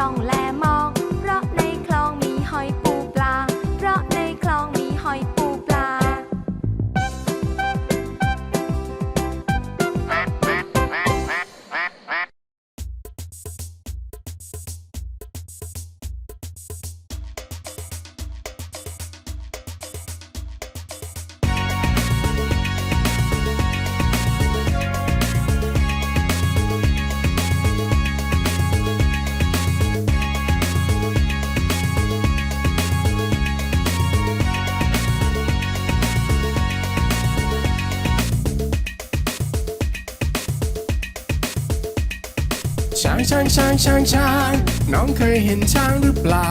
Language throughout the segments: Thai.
จ้องแล้ว ช้างช้างช้าง น้องเคยเห็นช้างหรือเปล่า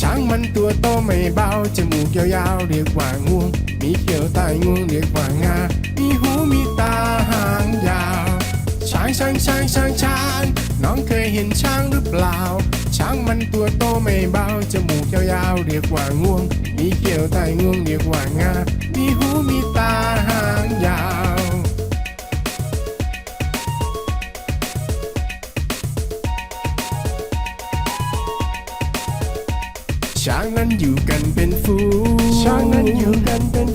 ช้างมันตัวโตไม่เบา จมูกยาวๆเรียกว่างวง มีเขียวใต้งวงเรียกว่างา มีหูมีตาหางยาว ช้างช้างช้างช้างช้าง น้องเคยเห็นช้างหรือเปล่า ช้างมันตัวโตไม่เบา จมูกยาวๆเรียกว่างวง มีเขียวใต้งวงเรียกว่างา มีหูมีตาหางยาว ช้างนั้นอยู่กันเป็นฝูงช้างนั้นอยู่กันเป็น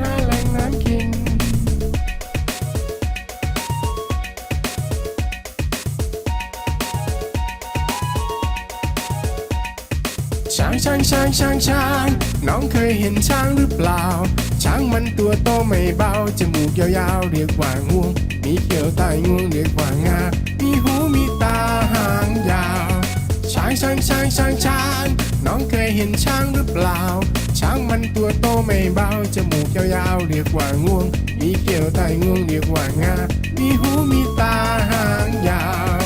หาแหล่งน้ำกิน ช้างช้างช้างช้างช้าง น้องเคยเห็นช้างหรือเปล่า ช้างมันตัวโตไม่เบา จมูกยาวๆ เรียกว่างวง มีเขียวใต้งวงเรียกว่างา มีหูมีตาหางยาว ช้างช้างช้างช้างช้าง น้องเคยเห็นช้างหรือเปล่า ช้างมันตัวโตไม่เบาจมูกยาวๆเรียกว่างวง มีเขียวใต้งวงเรียกว่างา มีหูมีตาหางยาว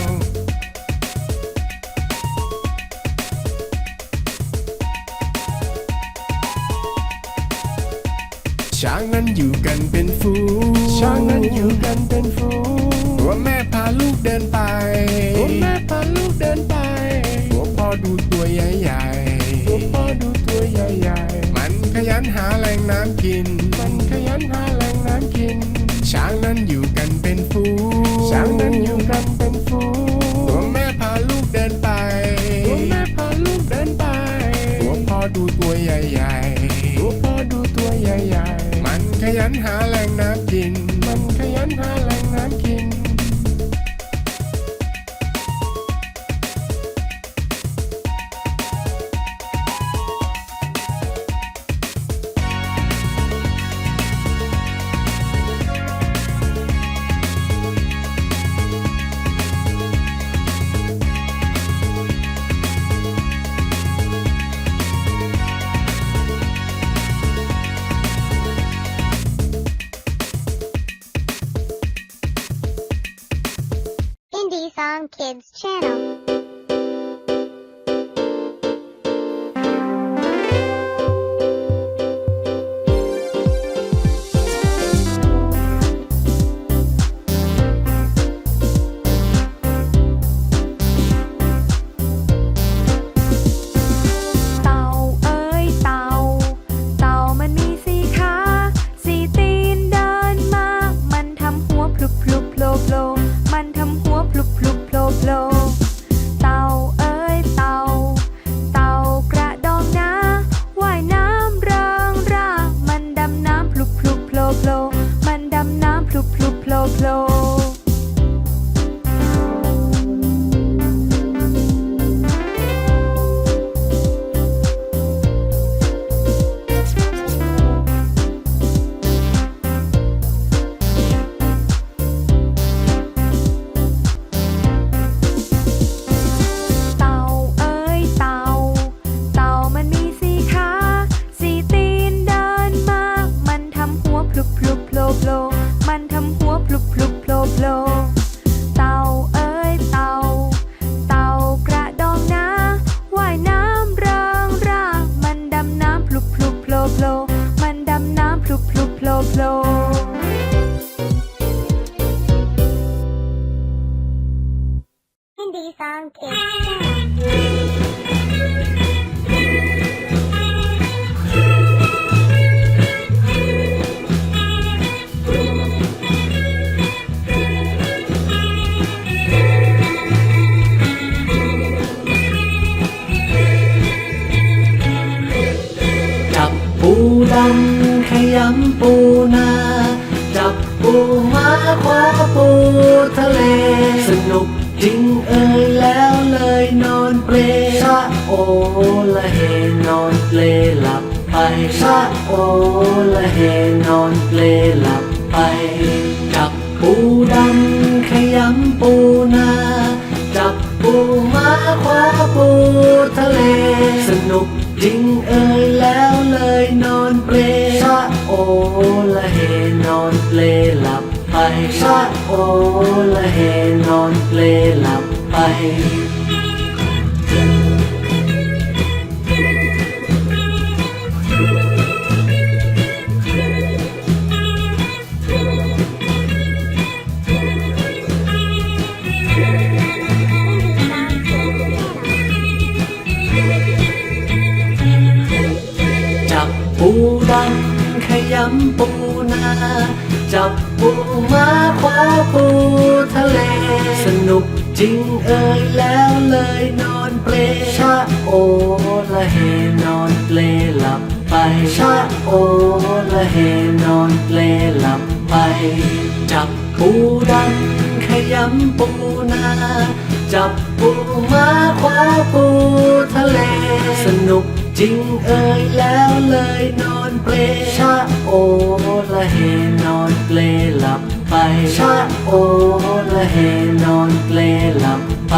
ช้างนั้นอยู่กันเป็นฝูงช้างนั้นอยู่กันเป็นฝูงตัวแม่พาลูกเดินไป ยันหาแหล่งน้ำกิน มันขยันหาแหล่ง Channel. Indie Song Kids channel. จับปูดำขยำปูนาจับปูมาคว้าปูทะเลสนุก คว้าปูทะเล สนุกจริงเอ่ยแล้วเลยนอนเปลชะโอละเฮนอนเปลหลับไปชะโอละเฮนอนเปลหลับไปูดำขยำปูนา จับปูมาคว้าปูทะเล สนุกจริงเอ่ยแล้วเลยนอนเปลชะโอละเฮนอนเปลหลับไปชะโอละเฮนอนเปลหลับไป จับปูดำขยำปูนา จับปูมาคว้าปูทะเล สนุก จริงเอ่ยแล้วเลยนอนเปลชะโอละเฮนอนเปลหลับไปชะโอละเฮนอนเปลหลับไป